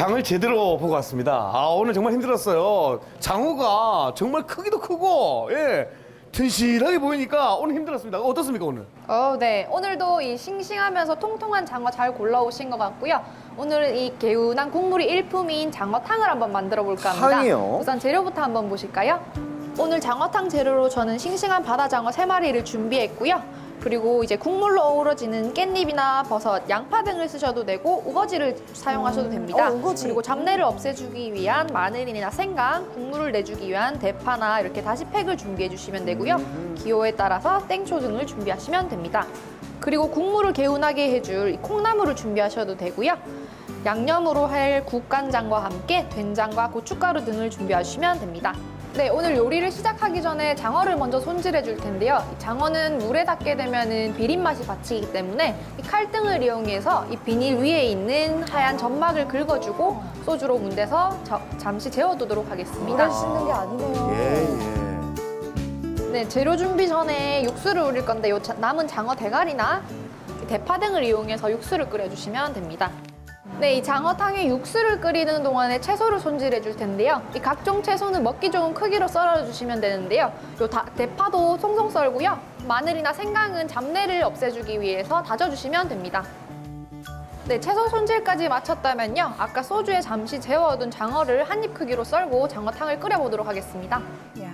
장을 제대로 보고 왔습니다. 아, 오늘 정말 힘들었어요. 장어가 정말 크기도 크고, 예. 튼실하게 보이니까 오늘 힘들었습니다. 어떻습니까, 오늘? 어, 네. 오늘도 이 싱싱하면서 통통한 장어 잘 골라오신 것 같고요. 오늘은 이 개운한 국물이 일품인 장어탕을 한번 만들어 볼까 합니다. 탕이요? 우선 재료부터 한번 보실까요? 오늘 장어탕 재료로 저는 싱싱한 바다장어 세마리를 준비했고요. 그리고 이제 국물로 어우러지는 깻잎이나 버섯, 양파 등을 쓰셔도 되고 우거지를 사용하셔도 됩니다. 어, 우거지. 그리고 잡내를 없애주기 위한 마늘이나 생강, 국물을 내주기 위한 대파나 이렇게 다시 팩을 준비해 주시면 되고요. 기호에 따라서 땡초 등을 준비하시면 됩니다. 그리고 국물을 개운하게 해줄 이 콩나물을 준비하셔도 되고요. 양념으로 할 국간장과 함께 된장과 고춧가루 등을 준비하시면 됩니다. 네, 오늘 요리를 시작하기 전에 장어를 먼저 손질해 줄 텐데요. 이 장어는 물에 닿게 되면은 비린 맛이 받치기 때문에 이 칼등을 이용해서 이 비닐 위에 있는 하얀 점막을 긁어주고 소주로 문대서 저- 잠시 재워두도록 하겠습니다. 물에 씻는 게 아니네요. 예, 예. 네, 재료 준비 전에 육수를 우릴 건데 요 자- 남은 장어 대가리나 대파 등을 이용해서 육수를 끓여주시면 됩니다. 네, 이 장어탕에 육수를 끓이는 동안에 채소를 손질해 줄 텐데요. 이 각종 채소는 먹기 좋은 크기로 썰어 주시면 되는데요. 요 다- 대파도 송송 썰고요. 마늘이나 생강은 잡내를 없애주기 위해서 다져주시면 됩니다. 네, 채소 손질까지 마쳤다면요. 아까 소주에 잠시 재워둔 장어를 한 입 크기로 썰고 장어탕을 끓여보도록 하겠습니다. 야.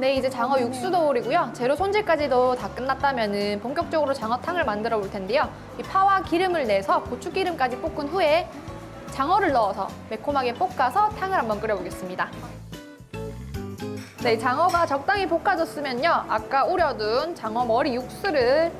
네, 이제 장어 육수도 오리고요. 재료 손질까지도 다 끝났다면은 본격적으로 장어탕을 만들어 볼 텐데요. 이 파와 기름을 내서 고추기름까지 볶은 후에 장어를 넣어서 매콤하게 볶아서 탕을 한번 끓여보겠습니다. 네, 장어가 적당히 볶아졌으면요. 아까 우려둔 장어 머리 육수를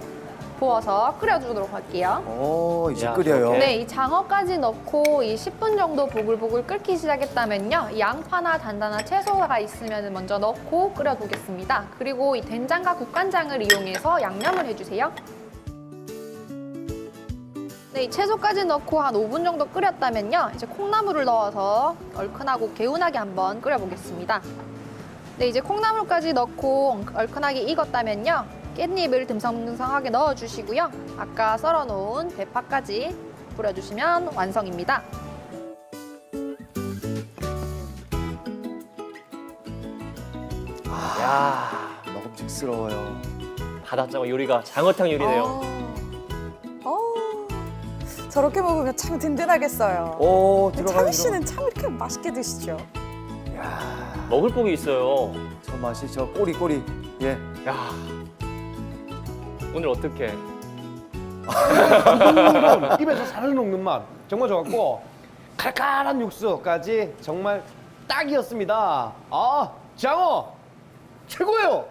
부어서 끓여주도록 할게요. 오, 이제 야, 끓여요. 네, 이 장어까지 넣고 이 10분 정도 보글보글 끓기 시작했다면요. 이 양파나 단단한 채소가 있으면 먼저 넣고 끓여두겠습니다. 그리고 이 된장과 국간장을 이용해서 양념을 해주세요. 네, 이 채소까지 넣고 한 5분 정도 끓였다면요. 이제 콩나물을 넣어서 얼큰하고 개운하게 한번 끓여보겠습니다. 네, 이제 콩나물까지 넣고 얼큰하게 익었다면요. 깻잎을 듬성듬성하게 넣어주시고요. 아까 썰어놓은 대파까지 뿌려주시면 완성입니다. 야 먹음직스러워요. 바다장어 요리가 장어탕 요리네요. 어. 어. 저렇게 먹으면 참 든든하겠어요. 오, 들어가요. 창희 씨는 참 이렇게 맛있게 드시죠? 야, 먹을 복이 있어요. 저 맛이 저 꼬리 꼬리. 예. 야 오늘 어떻게? 입에서 살을 녹는 맛 정말 좋았고 칼칼한 육수까지 정말 딱이었습니다. 아, 장어 최고예요.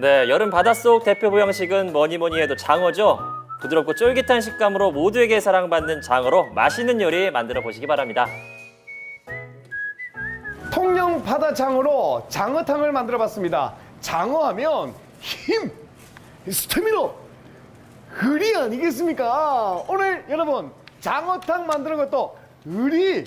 네 여름 바닷속 대표 보양식은 뭐니 뭐니 해도 장어죠. 부드럽고 쫄깃한 식감으로 모두에게 사랑받는 장어로 맛있는 요리 만들어 보시기 바랍니다. 통영 바다장어로 장어탕을 만들어 봤습니다. 장어하면 힘, 스태미너, 의리 아니겠습니까? 오늘 여러분 장어탕 만드는 것도 의리.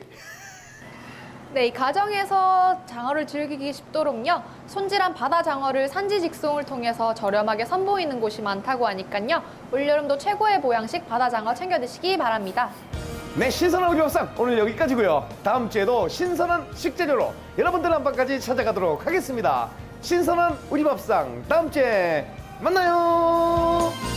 네, 이 가정에서 장어를 즐기기 쉽도록요. 손질한 바다 장어를 산지 직송을 통해서 저렴하게 선보이는 곳이 많다고 하니까요. 올여름도 최고의 보양식 바다 장어 챙겨 드시기 바랍니다. 네, 신선한 우리 밥상 오늘 여기까지고요. 다음 주에도 신선한 식재료로 여러분들 한방까지 찾아가도록 하겠습니다. 신선한 우리 밥상 다음 주에 만나요.